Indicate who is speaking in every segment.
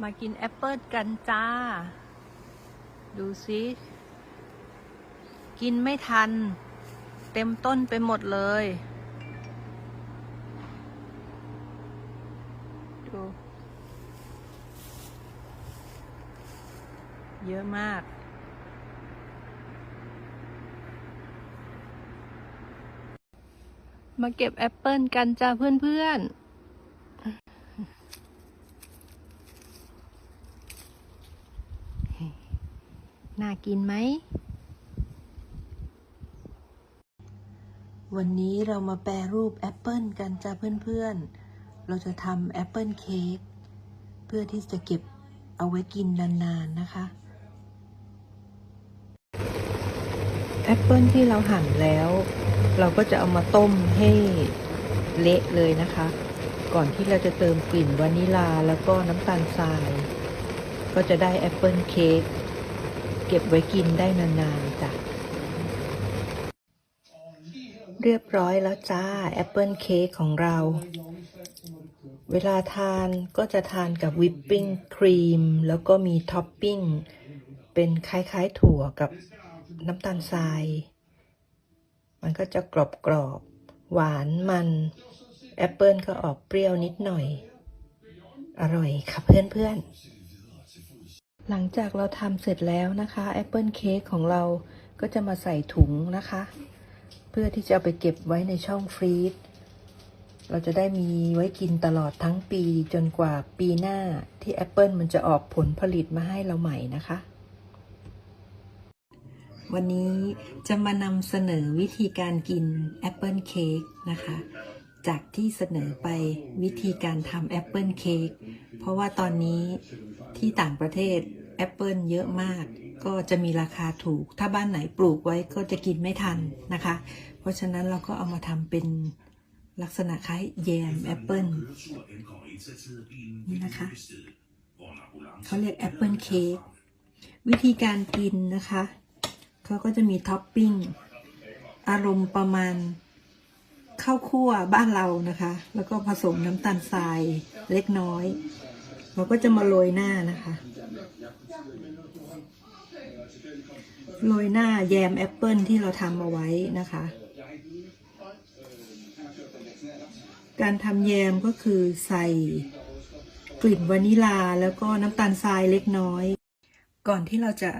Speaker 1: มากินแอปเปิลกันจ้า ดูสิ กินไม่ทัน เต็มต้นไปหมดเลย ดู เยอะมากมาเก็บแอปเปิลกันจ้าเพื่อนๆ น่ากินไหม วันนี้เรามาแปรรูปแอปเปิลกันจ้าเพื่อนๆ เราจะทำแอปเปิลเค้กเพื่อที่จะเก็บเอาไว้กินนานๆนะคะ แอปเปิลที่เราหั่นแล้ว เราก็จะเอามาต้มให้เละเลยนะคะ ก่อนที่เราจะเติมกลิ่นวานิลาแล้วก็น้ำตาลทราย ก็จะได้แอปเปิลเค้ก เก็บไว้กินได้นานๆจ้ะ เรียบร้อยแล้วจ้า แอปเปิลเค้กของเรา เวลาทานก็จะทานกับวิปปิ้งครีม แล้วก็มีท็อปปิ้ง เป็นคล้ายๆถั่วกับน้ำตาลทราย มันก็จะกรอบกรอบๆหวานมัน แอปเปิลก็ออกเปรี้ยวนิดหน่อย อร่อยค่ะเพื่อนๆ หลังจากเราทำเสร็จแล้วนะคะแอปเปิลเค้กของเราก็จะมาใส่ถุงนะคะ เพื่อที่จะเอาไปเก็บไว้ในช่องฟรีซเราจะได้มีไว้กินตลอดทั้งปีจนกว่าปีหน้าที่แอปเปิลมันจะออกผลผลิตมาให้เราใหม่นะคะ วันนี้จะมานำเสนอวิธีการกินแอปเปิลเค้กนะคะ จากที่เสนอไปวิธีการทำแอปเปิลเค้กเพราะว่าตอนนี้ ที่ต่างประเทศแอปเปิลเยอะมาก ก็จะมีราคาถูก ถ้าบ้านไหนปลูกไว้ก็จะกินไม่ทันนะคะ เพราะฉะนั้นเราก็เอามาทำเป็นลักษณะคล้ายแยมแอปเปิลนี่นะคะเขาเรียกแอปเปิลเค้กวิธีการกินนะคะเขาก็จะมีท็อปปิ้งอารมณ์ประมาณข้าวคั่วบ้านเรานะคะ แล้วก็ผสมน้ำตาลทรายเล็กน้อย เราก็จะมาโรยหน้านะคะ โรยหน้าแยมแอปเปิลที่เราทำเอาไว้นะคะ การทำแยมก็คือใส่กลิ่นวานิลาแล้วก็น้ำตาลทรายเล็กน้อย ก่อนที่เราจะ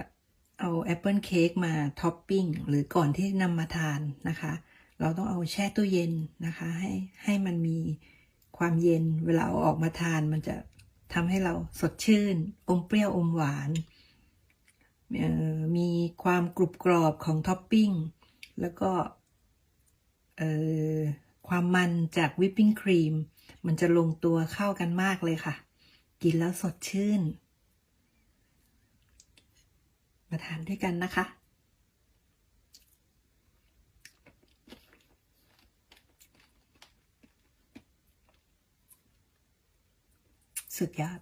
Speaker 1: เอาแอปเปิลเค้กมาท็อปปิ้งหรือก่อนที่นำมาทานนะคะ เราต้องเอาแช่ตู้เย็นนะคะ ให้ให้มันมีความเย็นเวลาเอาออกมาทานมันจะ ทำให้เราสดชื่น อมเปรี้ยวอมหวาน มีความกรุบกรอบของท็อปปิ้ง แล้วก็ความมันจากวิปปิ้งครีม มันจะลงตัวเข้ากันมากเลยค่ะ กินแล้วสดชื่น มาทานด้วยกันนะคะ สุดยอด